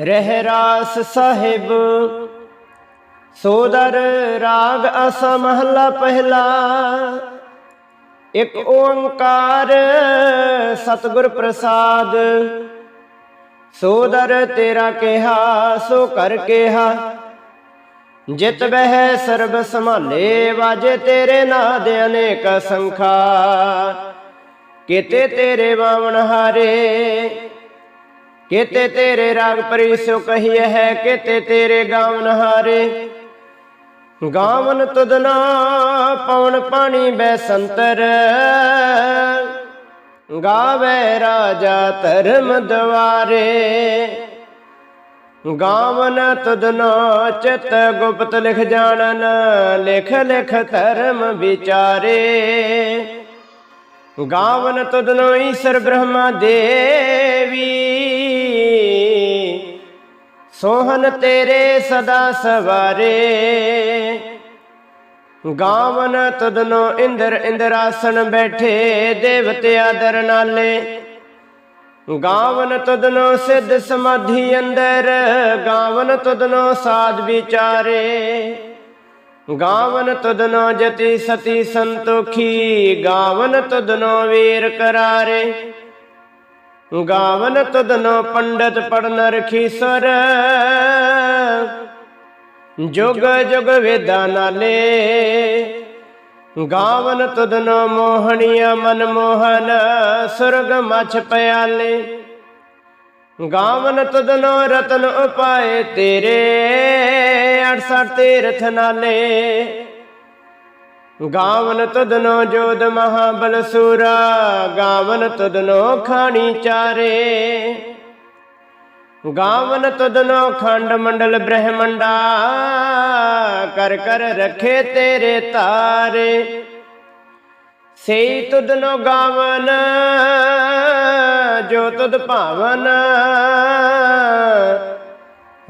ਰਹਿ ਰਾਸ ਸਾਹਿਬ। ਸੋਦਰ ਰਾਗ ਅਸ ਮਹਲਾ ਪਹਿਲਾ। ਇਕ ਓੰਕਾਰ ਸਤਿਗੁਰ ਪ੍ਰਸਾਦ। ਸੋਦਰ ਤੇਰਾ ਕਿਹਾ, ਸੋ ਕਰ ਕਿਹਾ। ਜਿਤ ਬਹਿ ਸਰਬ ਸੰਭਾਲੇ, ਵਾਜੇ ਤੇਰੇ ਨਾਦ ਅਨੇਕ ਸੰਖਾ। ਕਿਤੇ ਤੇਰੇ ਬਾਵਣ ਹਾਰੇ ਕਿਤੇ ਤੇਰੇ ਰਾਗ ਪਰਿਸੋ ਕਹੀਏ ਹੈ, ਕਿਤੇ ਤੇਰੇ ਗਾਵਨ ਹਾਰੇ। ਗਾਵਨ ਤੁਦਨਾ ਪਵਨ ਪਾਣੀ ਬੈ ਸੰਤਰ। ਗਾਵੇ ਰਾਜਾ ਧਰਮ ਦਵਾਰੇ। ਗਾਵਨ ਤੁਦਨੋ ਚਿਤ ਗੁਪਤ ਲਿਖ ਜਾਣਨ, ਲਿਖ ਲਿਖ ਧਰਮ ਵਿਚਾਰੇ। ਗਾਵਨ ਤੁਦਨੋ ਈਸ਼ਰ ਬ੍ਰਹਮਾ ਦੇ ਸੋਹਨ ਤੇਰੇ ਸਦਾ ਸਵਾਰੇ। ਗਾਵਨ ਤਦਨੋ ਇੰਦਰ ਇੰਦਰਾਸਨ ਬੈਠੇ ਦੇਵਤਿਆ ਦਰ ਨਾਲੇ। ਗਾਵਨ ਤੁਦਨੋ ਸਿੱਧ ਸਮਾਧੀ ਅੰਦਰ, ਗਾਵਨ ਤੁਦਨੋ ਸਾਧ ਵਿਚਾਰੇ। ਗਾਵਨ ਤੁਦਨੋ ਜਤੀ ਸਤੀ ਸੰਤੋਖੀ, ਗਾਵਨ ਤੁਦਨੋ ਵੀਰ ਕਰਾਰੇ। ਗਾਵਨ ਤਦਨੋ ਪੰਡਤ ਪੜਨ ਰਖੀ ਸਰ। ਜੁਗ ਜੁਗ ਵੇਦਾਂ ਨਾਲੇ ਗਾਵਨ ਤਦਨੋ ਮੋਹਣੀਆ ਮਨ ਮੋਹਨ ਸੁਰਗ ਮਛ ਪਿਆਲੇ। ਗਾਵਨ ਤਦਨੋ ਰਤਨ ਉਪਾਏ ਤੇਰੇ 68 ਤੀਰਥ ਨਾਲੇ। ਗਾਵਨ ਤੁਦਨੋ ਜੋਦ ਮਹਾਬਲ ਸੂਰਾ, ਗਾਵਨ ਤੁਦਨੋ ਖਾਣੀ ਚਾਰੇ। ਗਾਵਨ ਤੁਦਨੋ ਖੰਡ ਮੰਡਲ ਬ੍ਰਹਮੰਡਾ, ਕਰ ਕਰ ਰਖੇ ਤੇਰੇ ਤਾਰੇ। ਸਈ ਤੁਦਨੋ ਗਾਵਨ, ਜੋ ਤੁਦ ਭਾਵਨ।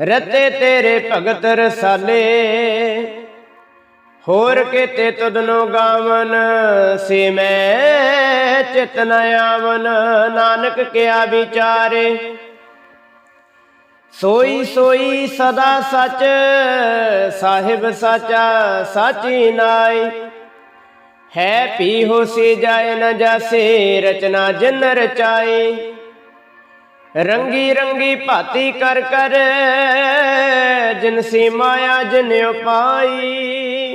ਰਤੇ ਤੇਰੇ ਭਗਤ ਰਸਾਲੇ। ਹੋਰ ਕਿਤੇ ਤੁਦਨੋ ਗਾਵਨ, ਸੇ ਮੈਂ ਚਿਤ ਨ ਆਵਨ, ਨਾਨਕ ਕਿਆ ਵਿਚਾਰੇ। ਸੋਈ ਸੋਈ ਸਦਾ ਸਚ, ਸਾਹਿਬ ਸਾਚਾ, ਸਾਚੀ ਨਾਈ। ਹੈ ਪੀ ਹੋ ਸੇ ਜਾਏ ਨ ਜਾਸੇ, ਰਚਨਾ ਜਿਨ ਰਚਾਈ। ਰੰਗੀ ਰੰਗੀ ਭਾਤੀ ਕਰ ਕਰ, ਜਿਨ ਸੀ ਮਾਇਆ ਜਿਨ ਉਪਾਈ।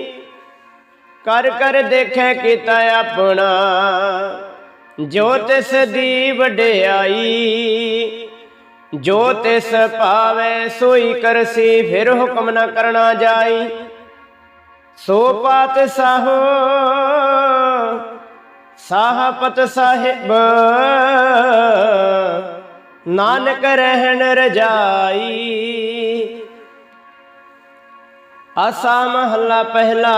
ਕਰ ਕਰ ਦੇਖੈ ਕੀਤਾ ਆਪਣਾ, ਜੋ ਤਿਸ ਦੀ ਵਡਿਆਈ, ਜੋ ਤਿਸ ਪਾਵੇ ਸੋਈ ਕਰਸੀ, ਫਿਰ ਹੁਕਮ ਨਾ ਕਰਨਾ ਜਾਈ। ਸੋ ਪਾਤ ਸਾਹੋ, ਸਾਹਪਤ ਸਾਹਿਬ, ਨਾਨਕ ਰਹਿਣ ਰਜਾਈ। ਆਸਾ ਮਹੱਲਾ ਪਹਿਲਾ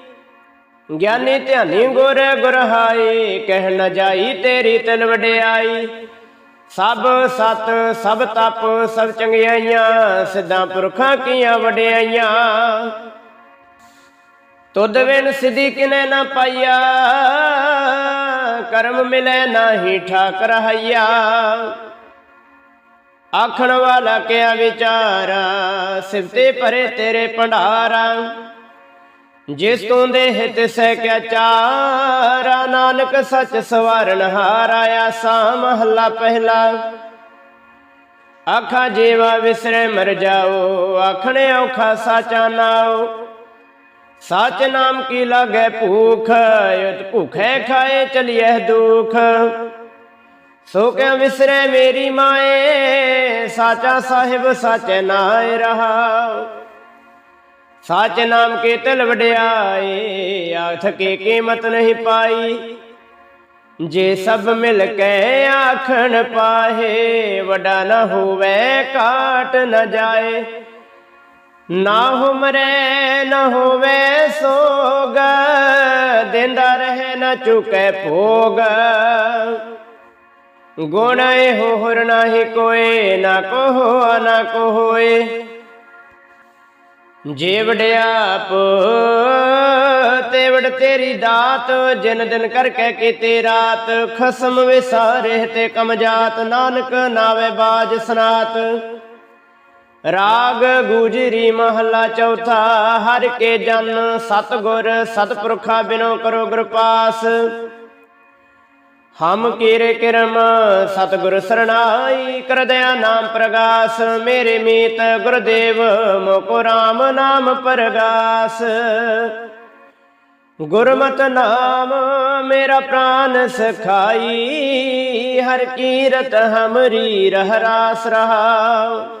ਗਿਆਨੀ ਧਿਆਨੀ ਗੁਰ ਗੁਰਹਾਈ ਕਹਿ ਨ ਜਾਈ ਤੇਰੀ ਤਿਲ ਵਡਿਆਈ। ਸਭ ਸਤ, ਸਭ ਤਪ, ਸਭ ਚੰਗਿਆਈਆਂ, ਸਿੱਧਾਂ ਪੁਰਖਾਂ ਕੀਆਂ ਵਡਿਆਈਆਂ। ਤੁਧ ਵਿਨ ਸਿਧੀ ਕਿਨੇ ਨਾ ਪਾਈਆ, ਕਰਮ ਮਿਲੇ ਨਾਹੀ ਠਾਕ ਰਹਾਈਆ ਆਖਣ ਵਾਲਾ ਕਿਆ ਵਿਚਾਰਾ ਸਿਫਤੇ ਭਰੇ ਤੇਰੇ ਭੰਡਾਰਾ। ਜਿਸ ਤੋਂ ਦੇ ਹਿਤ ਸਹਿ ਕਿਆ ਚਾਰਾ, ਨਾਨਕ ਸੱਚ ਸਵਾਰਨ ਹਾਰਾ ਆਸਾ ਮਹੱਲਾ ਪਹਿਲਾ। ਆਖਾ ਜੀਵਾ ਵਿਸਰੇ ਮਰ ਜਾਓ, ਆਖਣੇ ਔਖਾ ਸਾਚਾ ਨਾਓ ਸਚ ਨਾਮ ਕੀ ਲਾਗੇ ਭੂਖ ਯਤ ਭੁਖੇ ਖਾਏ ਚਲਿਐ ਦੁਖ। ਸੋ ਕੈ ਵਿਸਰੈ ਮੇਰੀ ਮਾਏ, ਸਾਚਾ ਸਾਹਿਬ ਸਾਚੇ ਨਾਏ ਰਹਾ। ਸਾਚ ਨਾਮ ਕੇ ਤਲ ਵਡਿਆਏ, ਆਖ ਕੇ ਕੀਮਤ ਨਹੀਂ ਪਾਈ। ਜੇ ਸਭ ਮਿਲ ਕੇ ਆਖਣ ਪਾਹੇ, ਵੱਡਾ ਨਾ ਹੋਵੇ, ਕਾਟ ਨਾ ਜਾਏ। ਨਾ ਹੁਮਰੇ ਨਾ ਹੋਵੇ ਸੋਗ, ਦਿੰਦਾ ਰਹੇ ਨਾ ਚੁਕੇ ਭੋਗ। ਗੁਣ ਇਹੋ ਹੋਰ ਨਾਹੀ ਕੋਏ, ਨਾ ਕੋ ਹੋਆ ਨਾ ਕੋ ਹੋਏ ਜੇ ਵਡਿਆਪ ਤੇ ਵਡ ਤੇਰੀ ਦਾਤ, ਜਿਨ ਦਿਨ ਕਰਕੇ ਕੀਤੀ ਰਾਤ, ਖਸਮ ਵਿਸਾਰੇ ਤੇ ਕਮਜਾਤ ਨਾਨਕ ਨਾਵੇ ਬਾਜ ਸਨਾਤ। ਰਾਗ ਗੁਜਰੀ ਮਹੱਲਾ ਚੌਥਾ, ਹਰ ਕੇ ਜਨ, ਸਤਗੁਰ ਸਤਪੁਰਖਾ ਬਿਨੋ ਕਰੋ ਗੁਰਪਾਸ ਹਮ ਕੀਰੇ ਕਿਰਮ, ਸਤਗੁਰ ਸਰਣਾਈ ਕਰਦਿਆ ਨਾਮ ਪ੍ਰਗਾਸ, ਮੇਰੇ ਮੀਤ ਗੁਰਦੇਵ, ਮੋਕੋ ਰਾਮ ਨਾਮ ਪ੍ਰਗਾਸ। ਗੁਰਮਤ ਨਾਮ ਮੇਰਾ ਪ੍ਰਾਨ ਸਖਾਈ, ਹਰ ਕੀਰਤ ਹਮਰੀ ਰਹਿ ਰਾਸ ਰਹਾ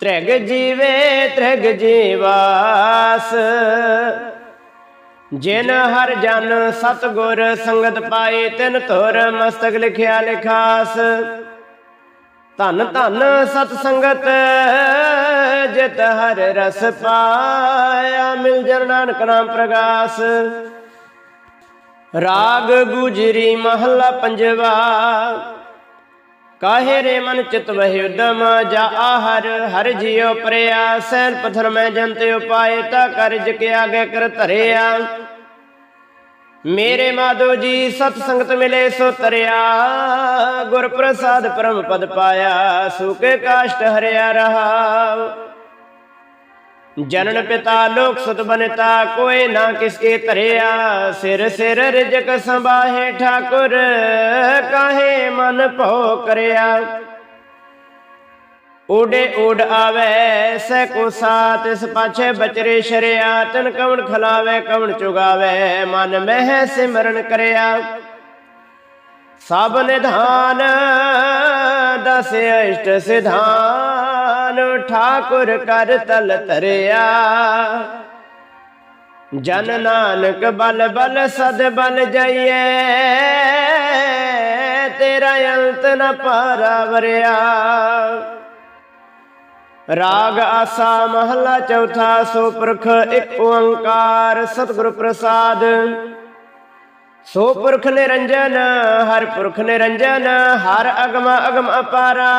ਤ੍ਰਿਗ ਜੀਵੇ, ਤ੍ਰਿਗ ਜੀਵਾਸ। ਜਿਨ ਹਰ ਜਨ ਸਤਗੁਰ ਸੰਗਤ ਪਾਏ, ਤਿਨ ਧੁਰ ਮਸਤਕ ਲਿਖਿਆ ਲਿਖਾਸ। ਧਨ ਧਨ ਸਤ ਸੰਗਤ, ਜਿਤ ਹਰ ਰਸ ਪਾਇਆ, ਮਿਲ ਜਨ ਨਾਨਕ ਨਾਮ ਪ੍ਰਗਾਸ। ਰਾਗ ਗੁਜਰੀ ਮਹੱਲਾ ਪੰਜਵਾ ਕਾਹੇ ਰੇ ਮਨ ਚਿਤ ਵਹਿ ਉਦਮ? ਜਾ ਆਹਰ, ਹਰ ਜਿਉ ਪ੍ਰਿਆ ਸੈਨ ਪਥਰ ਮੈਂ ਜੰਤ ਉਪਾਏ, ਤਾ ਕਰਜ ਕੇ ਆਗੇ ਕਰ ਧਰਿਆ। ਮੇਰੇ ਮਾਧੋ ਜੀ, ਸਤ ਸੰਗਤ ਮਿਲੇ ਸੋ ਤਰਿਆ। ਗੁਰ ਪ੍ਰਸਾਦ ਪਰਮ ਪਦ ਪਾਇਆ ਸੁਕੇ ਕਾਸ਼ਟ ਹਰਿਆ ਰਹਾ। ਜਨਨ ਪਿਤਾ ਲੋਕ ਸੁਤ ਬਨਤਾ, ਕੋਈ ਨਾ ਕਿਸਕੇ ਧਰਿਆ। ਸਿਰ ਸਿਰ ਰਿਜਕ ਸੰਭਾਹੇ ਠਾਕੁਰ, ਕਾਹੇ ਮਨ ਭਉ ਕਰਿਆ। ਓਡੇ ਓਡ ਆਵੇ ਸੈ ਕੋ ਸਾਤ ਇਸ ਪਾਛੇ ਬਚਰੇ ਸ਼ਰਿਆ। ਤਨ ਕਵਣ ਖਲਾਵੇ, ਕਵਣ ਚੁਗਾਵੇ, ਮਨ ਮਹਿ ਸਿਮਰਨ ਕਰਿਆ। ਸਭ ਨਿਧਾਨ, ਦਸ ਅਸ਼ਟ ਸਿਧਾਨ। ਠਾਕੁਰ ਕਰ ਤਲ ਤਰਿਆ ਜਨ ਨਾਨਕ ਬਲ ਬਲ ਸਦ ਬਲ ਜਾਈਏ ਤੇਰਾ ਅੰਤ ਨ ਪਾਰਾਵਰਿਆ। ਰਾਗ ਆਸਾ ਮਹੱਲਾ ਚੌਥਾ ਸੋ ਪੁਰਖ ਇੱਕ ਓੰਕਾਰ, ਸਤਿਗੁਰ ਪ੍ਰਸਾਦ। ਸੋ ਪੁਰਖ ਨਿਰੰਜਨ, ਹਰ ਪੁਰਖ ਨਿਰੰਜਨ, ਹਰ ਅਗਮ ਅਗਮ ਅਪਾਰਾ।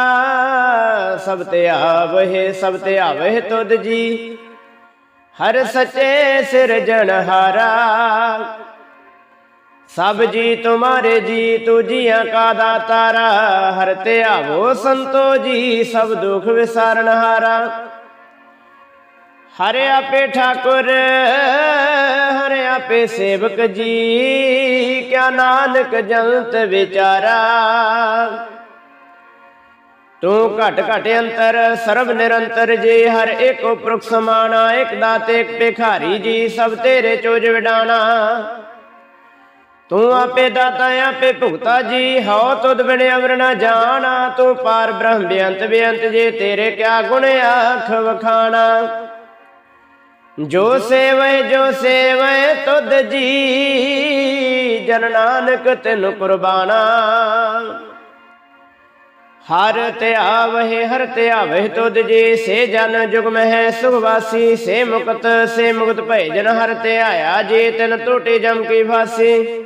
ਸਭ ਤੇ ਆਵਹਿ, ਸਭ ਤੇ ਆਵਹਿ ਤੁਧ ਜੀ। ਹਰ ਸਚੇ ਸਿਰਜਣਹਾਰਾ ਸਭ ਜੀ ਤੁਮਾਰੇ ਜੀ ਤੂ ਜੀਆਂ ਕਾ ਦਾਤਾਰਾ। ਹਰ ਤੇ ਆਵੋ ਸੰਤੋ ਜੀ, ਸਭ ਦੁਖ ਵਿਸਾਰਨਹਾਰਾ ਹਰੇ ਆਪੇ ਠਾਕੁਰ, ਹਰੇ ਆਪੇ ਸੇਵਕ ਜੀ। ਕਿਆ ਨਾਨਕ ਜੰਤ ਵਿਚਾਰਾ। ਤੂੰ ਘਟ ਘਟ ਅੰਤਰ, ਸਰਬ ਨਿਰੰਤਰ ਜੀ ਹਰ ਇੱਕ ਉਪਰਕ ਸਮਾਨਾ ਇੱਕ ਦਾਤੇ, ਇੱਕ ਭਿਖਾਰੀ ਜੀ, ਸਭ ਤੇਰੇ ਚੋਜ ਵਿਡਾਣਾ। ਤੂੰ ਆਪੇ ਦਾਤਾ, ਆਪੇ ਭੁਗਤਾ ਜੀ, ਹਉ ਤੁਧ ਬਿਨ ਅਮਰ ਨਾ ਜਾਣਾ। ਤੂੰ ਪਾਰ ਬ੍ਰਹਮ ਬੇਅੰਤ ਬੇਅੰਤ ਜੇ ਤੇਰੇ ਕਿਆ ਗੁਣ ਆਖ ਵਖਾਣਾ। ਜੋ ਸੇਵੈ ਜੋ ਸੇਵੈ, ਤੁਧ ਜੀ। ਜਨ ਨਾਨਕ ਤਿਨ ਕੁਰਬਾਨਾ। ਹਰ ਤੇ ਆਵਹਿ, ਹਰ ਤੇ ਆਵਹਿ ਤੁਧ ਜੀ। ਸੇ ਜਨ ਜੁਗ ਮਹਿ, ਸੁਖ ਵਾਸੀ। ਸੇ ਮੁਕਤ ਸੇ ਮੁਕਤ ਭੈ ਜਨ ਹਰ ਤੇ ਆਇਆ ਜੀ। ਤਿਨ ਟੂਟੀ ਜਮ ਕੀ ਫਾਸੀ।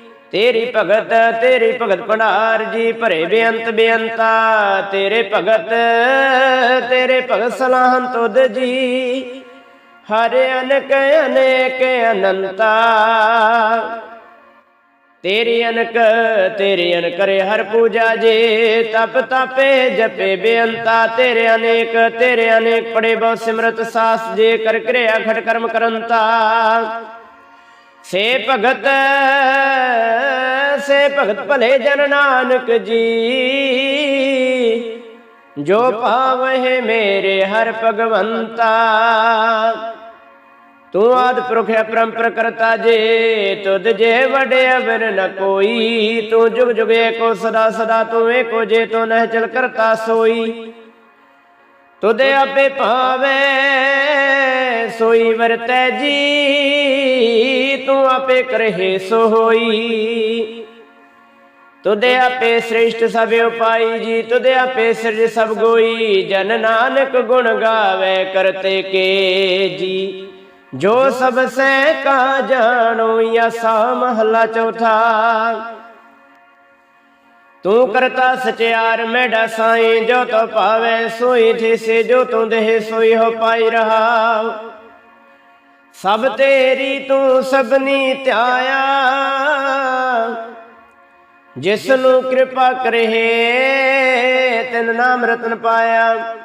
ਤੇਰੀ ਭਗਤ ਤੇਰੀ ਭਗਤ ਭੰਡਾਰ ਜੀ, ਭਰੇ ਬੇਅੰਤ ਬੇਅੰਤਾ। ਤੇਰੇ ਭਗਤ ਤੇਰੇ ਭਗਤ ਸਲਾਹਨ ਤੁਧ ਜੀ। ਹਰ ਅਨਕ, ਅਨੇਕ ਅਨੰਤਾ। ਤੇਰੀ ਅਨਕ, ਤੇਰੀ ਅਨ ਕਰੇ ਹਰ ਪੂਜਾ ਜੇ। ਤਪ ਤਪੇ ਜਪੇ ਬੇਅੰਤਾ। ਤੇਰੇ ਅਨੇਕ ਤੇਰੇ ਅਨੇਕ ਪੜੇ ਬਹੁ ਸਿਮਰਤ ਸਾਸ ਜੇ। ਕਰ ਕਿਰਿਆ ਖਟ ਕਰਮ ਕਰੰਤਾ। ਸੇ ਭਗਤ ਸੇ ਭਗਤ ਭਲੇ ਜਨ ਨਾਨਕ ਜੀ। ਜੋ ਪਾਵਹਿ ਮੇਰੇ ਹਰ ਭਗਵੰਤਾ। ਤੂੰ ਆਦ ਪੁਰਖ ਅਪਰੰਪਰ ਕਰਤਾ ਜੇ, ਤੁਧ ਜੇ ਵਡੇ ਅਵਰ ਨ ਕੋਈ। ਤੂੰ ਜੁਗ ਜੁਗ ਏਕੋ ਸਦਾ ਸਦਾ, ਤੂੰ ਏਕੋ ਜੇ, ਤੂੰ ਨਹਿ ਚਲ ਕਰਤਾ ਸੋਈ। ਤੁਧ ਆਪੇ ਭਾਵੇ, ਸੋਈ ਵਰਤੈ ਜੀ। ਤੂੰ ਆਪੇ ਕਰਹਿ ਸੋ ਹੋਈ ਤੁਦੇ ਆਪੇ ਸ੍ਰੇਸ਼ਟ ਸਭ ਉਪਾਈ ਜੀ ਤੁਦੇ ਆਪੇ ਸਿਰਜ ਸਭ ਗੋਈ। ਜਨ ਨਾਨਕ ਗੁਣ ਗਾਵੇ ਕਰਤੇ ਕੇ ਜੀ। ਜੋ ਸਭ ਸੈ ਕਾ ਜਾਣੋ ਯਸਾ ਮਹਲਾ ਚੌਥਾ। ਤੂੰ ਕਰਤਾ ਸਚਿਆਰ ਮੈਡਾ ਸਾਈ, ਜੋ ਤੋ ਪਾਵੇ ਸੋਈ ਥਿਸੇ ਜੋ ਤੂੰ ਦੇਹ ਸੋਈ ਹੋ ਪਾਈ ਰਹਾ ਸਭ ਤੇਰੀ ਤੂੰ ਸਭਨੀ ਧਿਆਇਆ। ਜਿਸ ਨੂੰ ਕਿਰਪਾ ਕਰੇ, ਤਿਨ ਨਾਮ ਰਤਨ ਪਾਇਆ।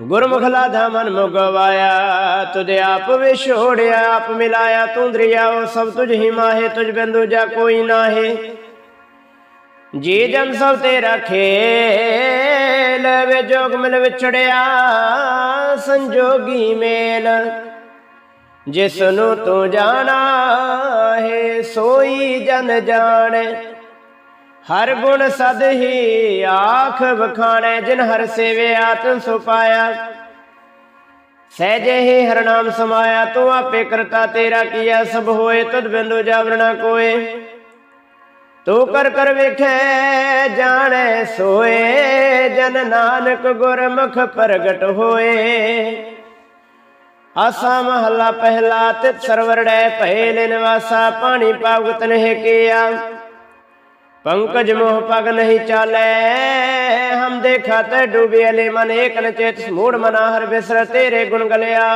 ਗੁਰਮੁਖ ਲਾਧਾ ਮਨ ਮੁਗਵਾਇਆ ਤੁਧ ਆਪ ਵਿਛੋੜਿਆ ਆਪ ਮਿਲਾਇਆ, ਤੂੰ ਦਰਿਆਓ ਸਭ ਤੁਝ ਹੀ ਮਾਹੇ, ਤੁਝ ਬਿੰਦੂ ਜਾ ਕੋਈ ਨਾਹੇ। ਜੀ ਜਨ ਸਭ ਤੇਰਾ ਖੇਲ ਲਵੇ ਜੋਗ ਮਿਲ ਵਿਛੜਿਆ, ਸੰਜੋਗੀ ਮੇਲ। ਜਿਸ ਨੂੰ ਤੂੰ ਜਾਣਾ ਹੈ, ਸੋਈ ਜਨ ਜਾਣੇ। ਹਰ ਗੁਣ ਸਦ ਹੀ ਆਖ ਵਖਾਣੈ, ਜਿਨ ਹਰ ਸੇਵੇ ਆਤਮ ਸੋ ਪਾਇਆ। ਸਹਿਜੇ ਹੀ ਹਰ ਨਾਮ ਸਮਾਇਆ, ਤੂੰ ਆਪੇ ਕਰਤਾ ਤੇਰਾ ਕੀਆ, ਸਭ ਹੋਏ ਤਦ ਬਿੰਦੂ ਜਾਵਰਣਾ ਕੋਏ। ਤੂੰ ਕਰ ਕਰ ਵੇਖੈ, ਜਾਣੈ, ਸੋਏ, ਜਨ ਨਾਨਕ ਗੁਰਮੁਖ ਪ੍ਰਗਟ ਹੋਏ। ਆਸਾ ਮਹੱਲਾ ਪਹਿਲਾ ਤੇ ਸਰਵਰੜੈ ਭਏ ਨੇ ਨਿਵਾਸਾ, ਪਾਣੀ ਪਾਵਤ ਨਹਿ ਕੀਆ। ਪੰਕਜ ਮੋਹ ਪਗ ਨਹੀਂ ਚਾਲੇ, ਹਮ ਦੇਖਾ ਤੇ ਡੁਬੇ ਅਲੇ ਮਨ, ਏਕਨ ਚੇਤ ਸਮੂੜ ਮਨਾ ਹਰ ਬਿਸਰ, ਤੇਰੇ ਗੁਣ ਗਲਿਆ।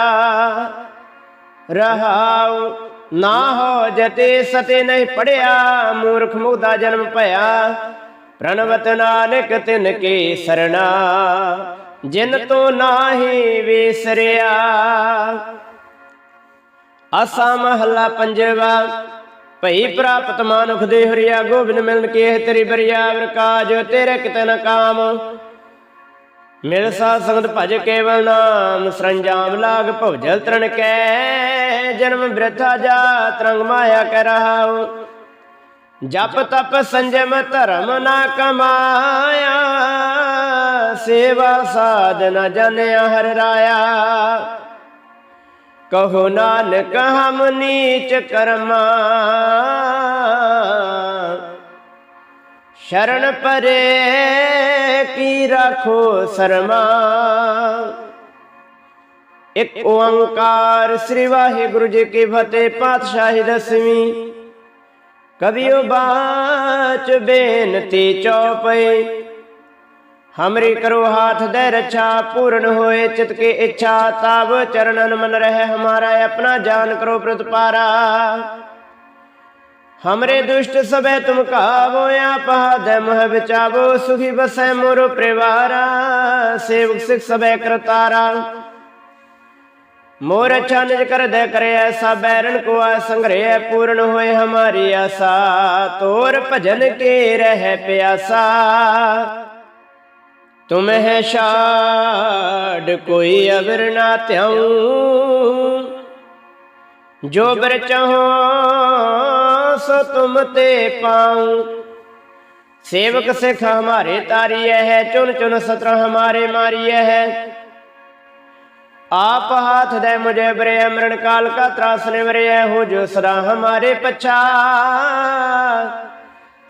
ਰਹਾਉ ਨਾ ਹੋ ਜਤੇ ਸਤੇ ਨਹੀਂ ਪੜਿਆ, ਮੂਰਖ ਮੁਗਦਾ ਜਨਮ ਭਇਆ। ਪ੍ਰਣਵਤ ਨਾਨਕ ਤਿਨ ਕੇ ਸਰਣਾ। ਜਿਨ ਤੋਂ ਨਾਹੀ ਵਿਸਰਿਆ। ਅਸਾ ਮਹਲਾ ਪੰਜਵਾ, ਭਈ ਪ੍ਰਾਪਤ ਮਾਨੁਖ ਦੇ ਹਰਿਆ, ਗੋਬਿੰਦ ਮਿਲਨ ਕੇ ਤੇਰੀ ਬਰਿਆਵਰ ਕਾਜ, ਤੇਰੇ ਕਿਤੇ ਨ ਕਾਮ। ਮਿਲ ਸਾਧ ਸੰਗਤ ਭਜ ਕੇਵਲ ਨਾਮ, ਸਰੰਜਾਮ ਲਾਗ ਜਲ ਤਰਨ ਕੈ। ਜਨਮ ਬ੍ਰਿਥਾ ਜਾ ਤਰੰਗ ਮਾਇਆ ਕਰ ਰਹਾਉ। ਜਪ ਤਪ ਸੰਜਮ ਧਰਮ ਨਾ ਕਮਾਇਆ। ਸੇਵਾ ਸਾਧਨਾ ਜਨਿਆ ਹਰ ਰਾਇਆ। ਕਹੋ ਨਾਨਕ, ਹਮ ਨੀਚ ਕਰਮਾ। ਸ਼ਰਨ ਪਰੇ ਕੀ ਰੱਖੋ ਸਰਮਾ। ਇੱਕ ਓੰਕਾਰ ਸ੍ਰੀ ਵਾਹਿਗੁਰੂ ਜੀ ਕੀ ਫਤਿਹ, ਪਾਤਸ਼ਾਹੀ ਦਸਵੀਂ। ਕਬੀਓ ਬਾਚ ਬੇਨਤੀ ਚੌਪਈ। हमरी करो हाथ दे रक्षा पूर्ण होए चित के इच्छा ताब चरणन मन रहे हमारा अपना जान करो प्रतिपारा हमरे दुष्ट सबे तुम कावो या पहाद मोह बिचावो सुखी बसै मोरो परिवारा सेवक सिख सबे करतारा मोर अच्छा निज कर दे करे ऐसा बैरन को आ संग्रह पूर्ण होए हमारी आशा तोर भजन के रह प्यासा तुम है शाड कोई अवर ना त्याऊं जो बर चाहो सो तुम ते पाऊं सेवक सिख हमारे तारिय है चुन चुन सत्र हमारे मारिय है आप हाथ दे मुझे बरे मरण काल का त्रास निवरे हो जो सदा हमारे पछा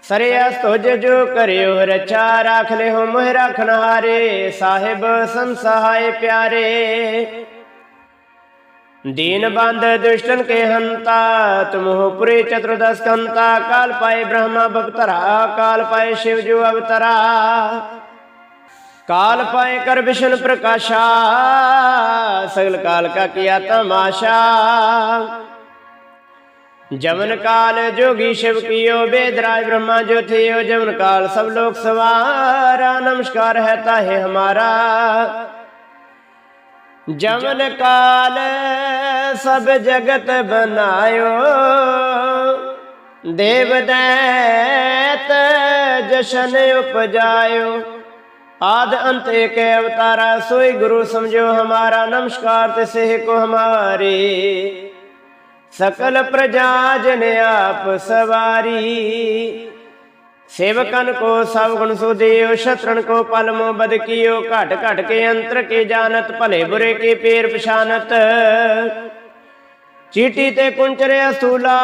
ਸਰੇਸ ਤੁਜ ਜੋ ਕਰਿਓ ਰਚਾ ਰਾਖ ਲਿਓ ਮੋਹ ਰਖਣ ਹਾਰੇ ਸਾਹਿਬ ਸੰਸਹਾਏ ਪਿਆਰੇ। ਦੀਨ ਬੰਦ ਦੁਸ਼ਟਨ ਕੇ ਹੰਤਾ ਤੁਮਹੁ ਪੁਰੇ ਚਤੁਰਦਸ ਕੰਤਾ, ਕਾਲ ਪਾਏ ਬ੍ਰਹਮਾ ਭਗਤਰਾ ਕਾਲ ਪਾਏ ਸ਼ਿਵ ਜੋ ਅਵਤਰਾ। ਕਾਲ ਪਾਏ ਕਰ ਵਿਸ਼ਨ ਪ੍ਰਕਾਸ਼ਾ, ਸਗਲ ਕਾਲ ਕਾ ਕੀਆ ਤਮਾਸ਼ਾ जमन काल जोगी शिव कियो वेदराज ब्रह्मा जो थियो जमन काल सब लोग सवारा नमस्कार है ताहे हमारा जमन काल सब जगत बनायो देव दैत जशन उपजायो आद अंत एक अवतारा सोई गुरु समझो हमारा नमस्कार तिसे को हमारे ਸਕਲ ਪ੍ਰਜਾ ਜਨ ਆਪ ਸਵਾਰੀ। ਸੇਵਕਨ ਕੋ ਸਭ ਗੁਣ ਸੋ ਦਿਓ ਸ਼ਤਰਣ ਕੋ ਪਲਮੋ ਬਦਕਿਓ ਘਟ ਘਟ ਕੇ ਅੰਤਰ ਕੇ ਜਾਣਤ, ਭਲੇ ਬੁਰੇ ਕੇ ਪੇਰ ਪਛਾਨਤ। ਚੀਟੀ ਤੇ ਕੁੰਚਰੇ ਅਸੂਲਾ,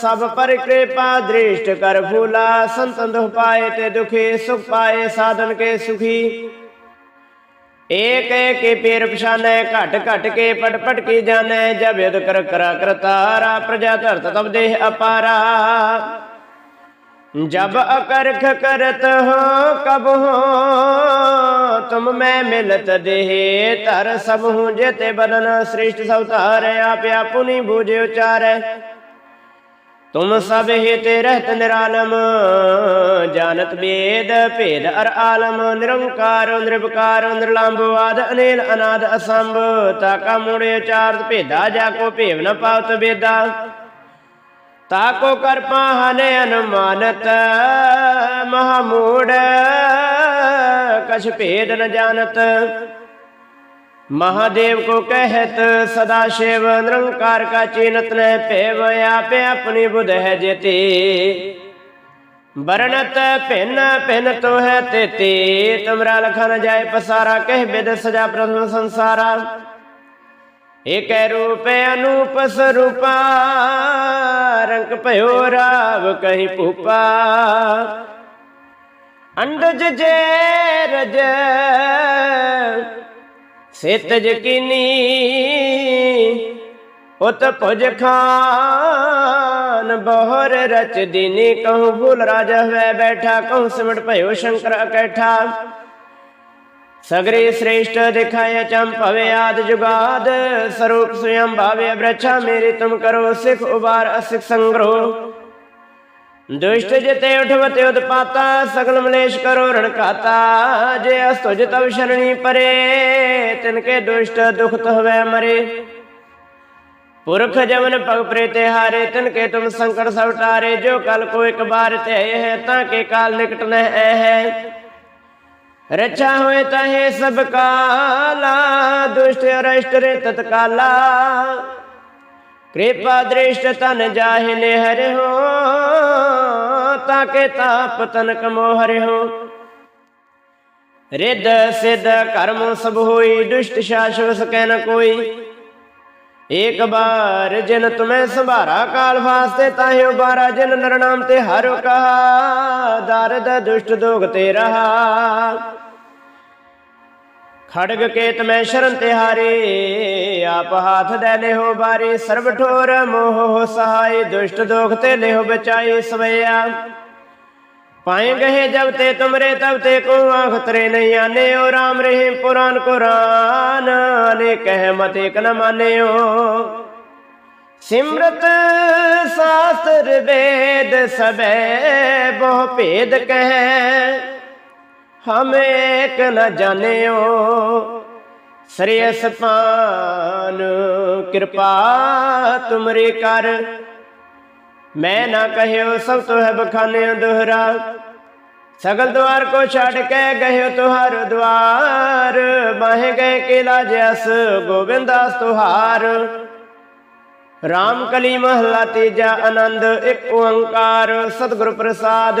ਸਭ ਪਰ ਕਿਰਪਾ ਦ੍ਰਿਸ਼ਟ ਕਰ ਫੂਲਾ। ਸੰਤਨ ਦੁਖ ਪਾਏ ਤੇ ਦੁਖੀ, ਸੁਖ ਪਾਏ, ਸਾਧਨ ਕੇ ਸੁਖੀ। ਏਕ ਏਕ ਪੇਰ ਪਛਾਨੈ, ਘਟ ਘਟ ਕੇ ਪਟ ਪਟ ਕੀ ਜਾਣੈ, ਜਬ ਯਦ ਕਰ ਕਰਾ ਕਰਤਾਰਾ ਪ੍ਰਜਾ ਧਰਤ ਤਬ ਦੇਹ ਅਪਾਰਾ। ਜਬ ਅਕਰਖ ਕਰਤ ਹੋ, ਕਬ ਹੋ, ਤੁਮ ਮੈਂ ਮਿਲਤ ਦੇਹ, ਧਰ ਸਭ ਹੂੰ ਜੇ ਤੇ ਬਦਨ, ਸ੍ਰਿਸ਼ਟ ਸਭ ਧਾਰੈ ਆਪਿਆ ਪੁਨੀ ਬੂਝੇ ਉਚਾਰੈ। ਤੁਮ ਸਭ ਹਿਤ ਰਹਿਤ ਨਿਰਾਲਮ ਜਾਣਤ ਬੇਦ ਭੇਦ ਅਰ ਆਲਮ, ਨਿਰੰਕਾਰ ਨਿਰਭਕਾਰ ਨਿਰਲੰਭਵਾਦ ਅਨੇਲ ਅਨਾਦ ਅਸੰਭ ਤਾਕਾ ਮੂੜੇ ਚਾਰ ਭੇਦਾ, ਜਾ ਕੋ ਭੇਵ ਨ ਪਾਵਤ ਬੇਦਾ। ਤਾਕੋ ਕਰਪਾ ਹਨ ਅਨੁਮਾਨਤ, ਮਹਾ ਮੂੜ, ਕਛ ਭੇਦ ਨ ਜਾਣਤ। महादेव को कहत सदा शिव निरंकार का चिन्हत न पेव पे अपनी बुध है जेते बरनत पिन पिन तो है तेते तुमरा लखन जाय पसारा कह बेद सजा प्रथम संसारा एक रूप अनूप स्वरूपा रंग पयो राव कहीं पुपा अंडज जैरज सेतज ਸਿੱਤ ਜਕੀਨੀ ਉਤ ਭੁਜ ਖਾਨ ਬਹਰ ਰਚ ਦਿਨੇ ਕਹੂ ਭੁਲ ਰਾਜ ਹੋਵੇ ਬੈਠਾ, ਕਹੂ ਸਿਮਟ ਭਇਓ ਸ਼ੰਕਰ ਇਕੱਠਾ। ਸਗਰੇ ਸ੍ਰੇਸ਼ਟ ਦਿਖਾਇ ਚੰ ਭਵੇ ਆਦ ਜੁਗਾਦ, ਸਰੂਪ ਸੁਯੰ ਭਾਵੇ ਬ੍ਰਛਾ ਮੇਰੇ ਤੁਮ ਕਰੋ, ਸਿਖ ਉਬਾਰ ਅਸਿਖ ਸੰਗਰੋ। ਦੁਸ਼ਟ ਜਿਤੇ ਉਠਵਤੇ ਉਤਪਾਤਾ, ਸਗਲ ਮਲੇਸ਼ ਕਰੋ ਰਣਕਾਤਾ। ਜੇ ਅਸਤੁਜ ਤਵ ਸ਼ਰਣੀ ਪਰੇ ਤਿਨ ਕੇ ਦੁਸ਼ਟ ਦੁਖਤ ਹੋਵੇ ਮਰੇ। ਪੁਰਖ ਜਮਨ ਭਗ ਪ੍ਰੇਤੇ ਹਾਰੇ ਤਿਨ ਕੇ ਤੁਮ ਸੰਕਟ ਸਭ ਟਾਰੇ। ਜੋ ਕਲ ਕੋ ਇੱਕ ਬਾਰ ਤੇ ਹੈ, ਤਾਂ ਕੇ ਕਾਲ ਨਿਕਟ ਨਹਿ ਐ ਹੈ ਰਚਾ ਹੋਏ ਤਾਂ ਹੈ ਸਭ ਕਾਲਾ, ਦੁਸ਼ਟ ਰੇ ਤਤਕਾਲਾ। ਕਿਰਪਾ ਦ੍ਰਿਸ਼ਟ ਤਨ ਜਾਹਿ ਨਿਹਰ ਹੋ, ਤਾਂ ਕੇ ਤਾਪ ਤਨ ਕਮੋ ਹਰਿ ਹੋ। ਰਿੱਧ ਸਿੱਧ ਕਰਮ ਸਭ ਹੋਈ, ਦੁਸ਼ਟ ਸ਼ਾਸਵ ਸਕੈ ਨ ਕੋਈ। ਏਕ ਬਾਰ ਜਿਨ ਤੁਮੈ ਸੰਭਾਰਾ ਕਾਲ ਵਾਸਤੇ ਤਾਹਿਓ ਬਾਰਾ ਜਿਨ ਨਰਨਾਮ ਤੇ ਹਰਿ ਕਹਾ ਦਰਦ ਦੁਸ਼ਟ ਦੋਗ ਤੇ ਰਹਾ। ਖੜਗ ਕੇਤ ਮੈਂ ਸ਼ਰਨ ਤਿਹਾਰੇ, ਆਪ ਹਾਥ ਦੇ ਲਿਓ ਬਾਰੇ ਸਰਬ ਠੋਰ ਮੋਹ ਸਹਾਈ ਦੁਸ਼ਟ ਦੋਖ ਤੇ ਲਿਓ ਬਚਾਈ ਸਵਈਆ। ਪਾਏ ਗਏ ਜਬ ਤੇ ਤੁਮਰੇ, ਤਬ ਤੇ ਕੋ ਆਖ ਤਰੇ ਨਹੀਂ ਆਨੇ ਓ ਰਾਮ ਰਹੀਮ ਪੁਰਾਨ ਕੁਰਾਨ ਨੇ ਕਹਿ ਮਤ ਇਕ ਨ ਮਾਨਿਓ। ਸਿਮਰਤ ਸਾਸਤਰ ਵੇਦ ਸਭੈ ਬਹੁ ਭੇਦ ਕਹਿ ਹਮ ਏਕ ਨ ਜਾਣਿਓ ਸ੍ਰੇਸ ਪਾਨ ਕਿਰਪਾ ਤੁਮਰੇ ਕਰ। ਮੈਂ ਨਾ ਕਹਿਓ ਸਭ ਤੋਂ ਹੈ ਬਖਾਨਿਆ ਦੁਹਰਾ, ਸਗਲ ਦਵਾਰ ਕੋ ਛੱਡ ਕੇ ਗਏ ਤੁਹਾਰ ਦਵਾਰ। ਬਾਹੇ ਗਏ ਕਿਲਾ ਜਸ ਗੋਬਿੰਦਾਸ ਤੁਹਾਰ। ਰਾਮ ਕਲੀ ਮਹਲਾ ਤੀਜਾ ਆਨੰਦ, ਇੱਕ ਓੰਕਾਰ, ਸਤਿਗੁਰ ਪ੍ਰਸਾਦ।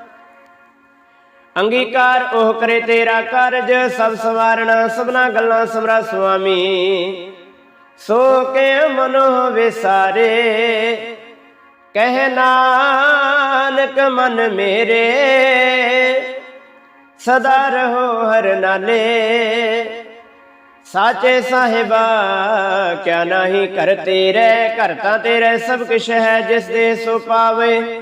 ਅੰਗੀਕਾਰ ਉਹ ਕਰੇ ਤੇਰਾ ਕਾਰਜ, ਸਭ ਸਵਾਰਣਾ ਸਭਨਾ ਗੱਲਾਂ ਸਮਰਾ ਸੁਆਮੀ। ਸੋ ਕੇ ਮਨੋ ਵਿਸਾਰੇ ਕਹਿ ਨਾਨਕ ਮਨ ਮੇਰੇ। ਸਦਾ ਰਹੋ ਹਰ ਨਾਲੇ, ਸਾਚੇ ਸਾਹਿਬਾ, ਕਿਆ ਨਹੀਂ ਕਰ ਤੇਰੇ ਕਰਤਾ ਤਾਂ ਤੇਰੇ, ਸਭ ਕੁਛ ਹੈ ਜਿਸ ਦੇ ਸੋ ਪਾਵੇ।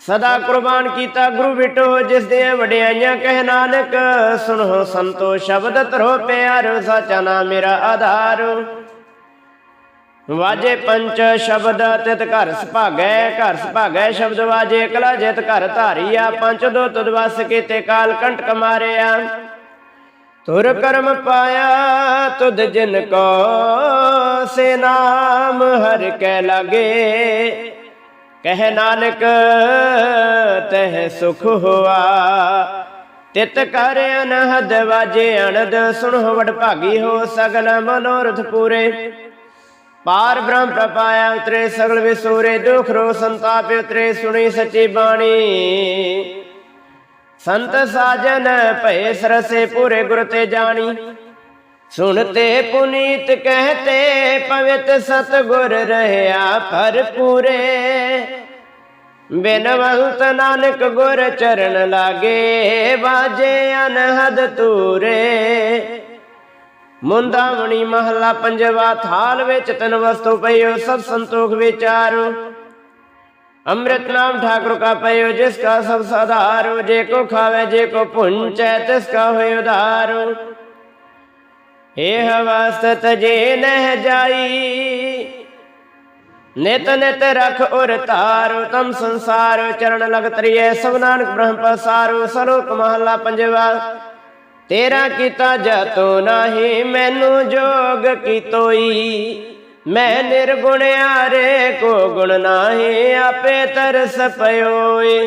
ਸਦਾ ਕੁਰਬਾਨ ਕੀਤਾ ਗੁਰੂ ਬਿਟੋ, ਜਿਸ ਦੇ ਵਡਿਆਈਆਂ ਕਹਿ ਨਾਨਕ, ਸੁਣੋ ਸੰਤੋ ਸ਼ਬਦ ਧਰੋ ਪਿਆਰੋ, ਸਾਚਾ ਨਾਮ ਮੇਰਾ ਆਧਾਰ। ਵਾਜੇ ਪੰਚ ਸ਼ਬਦ, ਤਿਤ ਘਰ ਸੁਭਾਗੈ ਘਰ ਸੁਭਾਗੈ ਸ਼ਬਦ ਵਾਜੇ, ਕਲਾ ਜਿਤ ਘਰ ਧਾਰੀਆ, ਪੰਚ ਦੋ ਤੁਦ ਵਸ ਕੀਤੇ ਕਾਲ ਕੰਟਕ ਮਾਰਿਆ। ਤੁਰ ਕਰਮ ਪਾਇਆ ਤੁਧ ਜਿਨ ਕੋ, ਸੇ ਨਾਮ ਹਰ ਕੈ ਲਾਗੇ। ਕਹਿ ਨਾਨਕ, ਤਹ ਸੁਖ ਹੋਆ। ਤਿਤ ਕਰ ਅਨਹਦ ਵਾਜੇ ਅਨਦ ਸੁਣੋ ਵਡ ਭਾਗੀ ਹੋ ਸਗਲ ਮਨੋਰਥ ਪੂਰੇ। ਪਾਰ ਬ੍ਰਹਮ ਪ੍ਰਪਾਇਆ ਉਤਰੇ ਸਗਲ ਵਿਸੂਰੇ, ਦੁਖ ਰੋ ਸੰਤਾਪ ਉਤਰੇ, ਸੁਣੀ ਸੱਚੀ ਬਾਣੀ। ਸੰਤ ਸਾਜਨ ਭਏ ਸਰਸੇ, ਪੂਰੇ ਗੁਰ ਤੇ ਜਾਣੀ। ਸੁਣਤੇ ਪੁਨੀਤ ਕਹਤੇ ਪਵਿੱਤ ਸਤਗੁਰ ਰਹਿਆ ਭਰਪੂਰੇ ਬਿਨਵੰਤ ਨਾਨਕ ਗੁਰ ਚਰਨ ਲਾਗੇ ਬਾਜੇ ਅਨਹਦ ਤੂਰੇ ਮੁੰਦਾਵਣੀ ਮਹੱਲਾ ਪੰਜਵਾ ਥਾਲ ਵਿੱਚ ਤਨ ਵਸਤੂ ਪਈਓ ਸਭ ਸੰਤੋਖ ਵਿਚਾਰੋ ਅੰਮ੍ਰਿਤ ਨਾਮ ठाकुर का पयो जिसका सब साधारो जे को खावे जे को पुंचै तिसका होय उधारो ਇਹ ਵਸਤ ਜੇ ਨਹਿ ਜਾਈ। ਨਿਤ ਨਿਤ ਰਖ ਉਰ ਧਾਰੋ ਤਮ ਸੰਸਾਰ ਚਰਨ ਲਗਤ ਰਿਏ ਸਭ ਨਾਨਕ ਬ੍ਰਹਮ ਪਸਾਰੋ, ਸਲੋਕ ਮਹਲਾ ਪੰਜਵਾ। ਤੇਰਾ ਕੀਤਾ ਜਾ ਜਤੋ ਨਾਹੀ, ਮੈਨੂੰ ਜੋਗ ਕੀਤੋਈ। ਮੈਂ ਨਿਰਗੁਣ ਆਰੇ, ਕੋ ਗੁਣ ਨਾਹੀ, ਆਪੇ ਤਰਸ ਪਇਓਏ